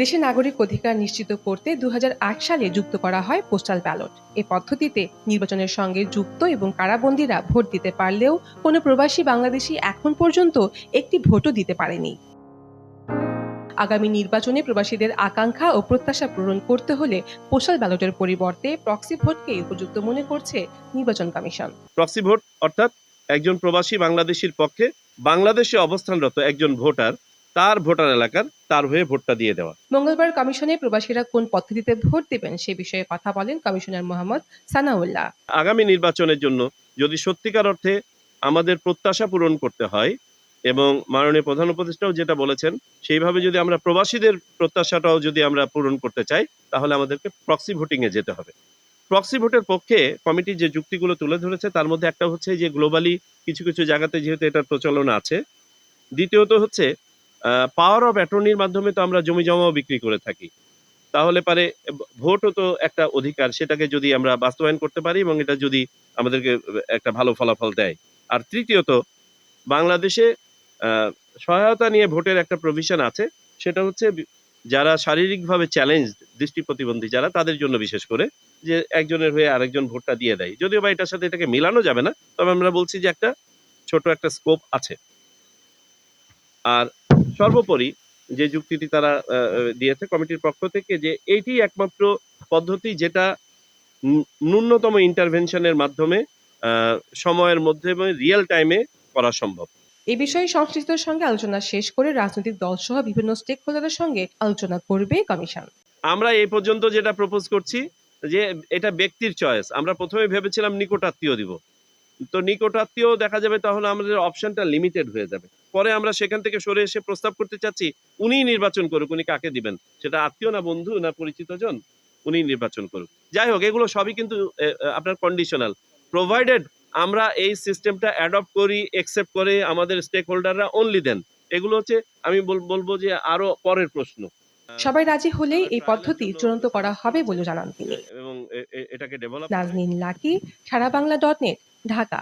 দেশে নাগরিক অধিকার নিশ্চিত করতে দুই হাজার আট সালে যুক্ত করা হয় পোস্টাল ব্যালট। এই পদ্ধতিতে নির্বাচনের সঙ্গে যুক্ত এবং কারাবন্দীরা ভোট দিতে পারলেও কোনো প্রবাসী বাংলাদেশি এখন পর্যন্ত একটি ভোটও দিতে পারেনি। আগামী নির্বাচনে প্রবাসীদের আকাঙ্ক্ষা ও প্রত্যাশা পূরণ করতে হলে পোস্টাল ব্যালটের পরিবর্তে প্রক্সি ভোটকে উপযুক্ত মনে করছে নির্বাচন কমিশন। প্রক্সি ভোট অর্থাৎ একজন প্রবাসী বাংলাদেশির পক্ষে বাংলাদেশে অবস্থানরত একজন ভোটার তার ভোটার এলাকার তার হয়ে ভোটটা দিয়ে দেওয়া। মঙ্গলবার কমিশনে প্রবাসীরা কোন পদ্ধতিতে ভোট দেবেন সে বিষয়ে কথা বলেন কমিশনার মোহাম্মদ সানাউল্লাহ। আগামী নির্বাচনের জন্য যদি সত্যিকার অর্থে আমাদের প্রত্যাশা পূরণ করতে হয় এবং মাননীয় প্রধান উপদেষ্টাও যেটা বলেছেন সেইভাবে যদি আমরা প্রবাসীদের প্রত্যাশাটাও যদি আমরা পূরণ করতে চাই তাহলে আমাদেরকে প্রক্সি ভোটিংয়ে যেতে হবে। প্রক্সি ভোটের পক্ষে কমিটি যে যুক্তিগুলো তুলে ধরেছে তার মধ্যে একটা হচ্ছে যে গ্লোবালি কিছু কিছু জায়গাতে যেহেতু এটার প্রচলন আছে দ্বিতীয়ত হচ্ছে পাওয়ার অফ অ্যাটর্নির মাধ্যমে তো আমরা জমি জমাও বিক্রি করে থাকি। তাহলে পারে, ভোটও তো একটা অধিকার, সেটাকে যদি আমরা বাস্তবায়ন করতে পারি এবং এটা যদি আমাদেরকে একটা ভালো ফলাফল দেয়। আর তৃতীয়ত, বাংলাদেশে সহায়তা নিয়ে ভোটের একটা প্রভিশন আছে, সেটা হচ্ছে যারা শারীরিকভাবে চ্যালেঞ্জ দৃষ্টি প্রতিবন্ধী যারা, তাদের জন্য বিশেষ করে যে একজনের হয়ে আরেকজন ভোটটা দিয়ে দেয়। যদিও বা এটার সাথে এটাকে মিলানো যাবে না, তবে আমরা বলছি যে একটা ছোট একটা স্কোপ আছে। আর সর্বোপরি যে যুক্তিটি তারা দিয়েছে কমিটির পক্ষ থেকে যে এইটি একমাত্র পদ্ধতি যেটা ন্যূনতম ইন্টারভেনশনের মাধ্যমে সময়ের মধ্যে এবং রিয়েল টাইমে করা সম্ভব। এ বিষয়ে সংশ্লিষ্টদের সঙ্গে আলোচনা শেষ করে রাজনৈতিক দল সহ বিভিন্ন স্টেক হোল্ডারের সঙ্গে আলোচনা করবে কমিশন। আমরা এই পর্যন্ত যেটা প্রপোজ করছি যে এটা ব্যক্তির চয়েস আমরা প্রথমে ভেবেছিলাম নিকটাত্মীয় দিব। তো নিকটাত্মীয় দেখা যাবে তাহলে আমাদের অপশনটা লিমিটেড হয়ে যাবে। পরে আমরা সেখান থেকে সরে এসে প্রস্তাব করতে চাচ্ছি, উনিই নির্বাচন করুক, উনি কাকে দিবেন? সেটা আত্মীয় না বন্ধু না পরিচিত জন? উনি নির্বাচন করুক। যাই হোক, এগুলো সবই কিন্তু আপনার কন্ডিশনাল প্রোভাইডেড আমরা এই সিস্টেমটা অ্যাডপ্ট করি একসেপ্ট করে আমাদের স্টেক হোল্ডাররা অনলি দেন। এগুলো হচ্ছে, আমি বল- বলব যে আরও পরের প্রশ্ন। সবাই রাজি হলেই এই পদ্ধতি চূড়ান্ত করা হবে বলে জানান তিনি। এবং এটাকে develop Nazneen Lucky Sara Bangla dot net Dhaka.